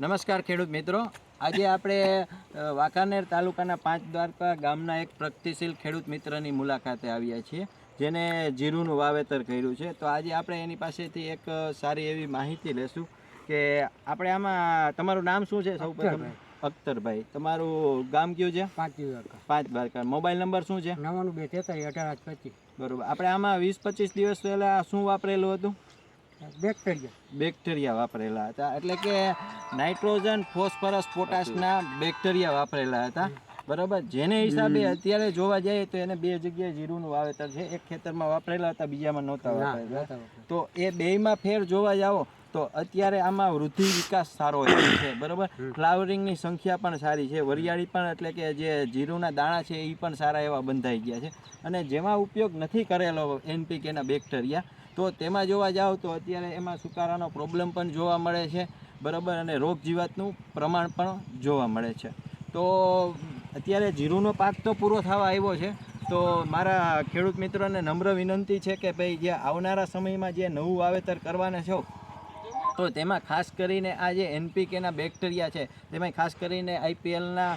નમસ્કાર ખેડૂત મિત્રો. આજે આપણે વાંકાનેર તાલુકાના પાંચ દ્વારકા ગામના એક પ્રગતિશીલ ખેડૂત મિત્રની મુલાકાતે આવ્યા છીએ જેને જીરુનું વાવેતર કર્યું છે. તો આજે આપણે એની પાસેથી એક સારી એવી માહિતી લેશું કે આપણે આમાં તમારું નામ શું છે સૌ પ્રથમ? અખ્તરભાઈ. તમારું ગામ કયું છે? પાંચ દ્વારકા પાંચ દ્વારકા મોબાઈલ નંબર શું છે? નવાણું બે તેતાલીસ અઢાર પચીસ. બરોબર. આપણે આમાં વીસ પચીસ દિવસ પહેલાં શું વાપરેલું હતું? બેક્ટેરિયા. બેક્ટેરિયા વાપરેલા હતા. એટલે કે નાઇટ્રોજન ફોસ્ફરસ પોટાશના બેક્ટેરિયા વાપરેલા હતા. બરાબર? જેને હિસાબે અત્યારે જોવા જઈએ તો એને બે જગ્યાએ જીરુનું વાવેતર છે. એક ખેતરમાં વાપરેલા હતા બીજામાં નહોતા વાપરેલા. તો એ બેયમાં ફેર જોવા જાઓ તો અત્યારે આમાં વૃદ્ધિ વિકાસ સારો થયો છે. બરાબર? ફ્લાવરિંગની સંખ્યા પણ સારી છે. વરિયાળી પણ એટલે કે જે જીરુના દાણા છે એ પણ સારા એવા બંધાઈ ગયા છે. અને જેમાં ઉપયોગ નથી કરેલો એનપીકેના બેક્ટેરિયા તો તેમાં જોવા જાઓ તો અત્યારે એમાં સુકારાનો પ્રોબ્લેમ પણ જોવા મળે છે. બરાબર? અને રોગ જીવાતનું પ્રમાણ પણ જોવા મળે છે. તો અત્યારે જીરુનો પાક તો પૂરો થવા આવ્યો છે. તો મારા ખેડૂત મિત્રોને નમ્ર વિનંતી છે કે ભાઈ જે આવનારા સમયમાં જે નવું વાવેતર કરવાના છો તો તેમાં ખાસ કરીને આ જે એનપીકેના બેક્ટેરિયા છે તેમાં ખાસ કરીને આઈપીએલના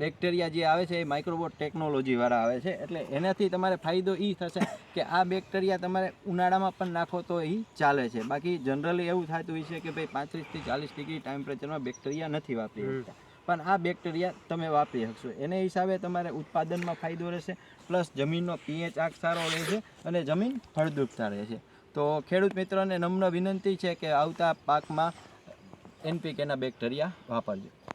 બેક્ટેરિયા જે આવે છે એ માઇક્રોબોટ ટેકનોલોજીવાળા આવે છે. એટલે એનાથી તમારે ફાયદો એ થશે કે આ બેક્ટેરિયા તમારે ઉનાળામાં પણ નાખો તો એ ચાલે છે. બાકી જનરલી એવું થતું હોય છે કે ભાઈ પાંત્રીસથી ચાલીસ ડિગ્રી ટેમ્પરેચરમાં બેક્ટેરિયા નથી વાપરી શકતા. પણ આ બેક્ટેરિયા તમે વાપરી શકશો. એને હિસાબે તમારે ઉત્પાદનમાં ફાયદો રહેશે પ્લસ જમીનનો પીએચ આંક સારો રહેશે અને જમીન ફળદ્રુપતા રહેશે તો ખેડૂત મિત્રોને નમ્ર વિનંતી છે કે આવતા પાકમાં એનપીકેના બેક્ટેરિયા વાપરજો.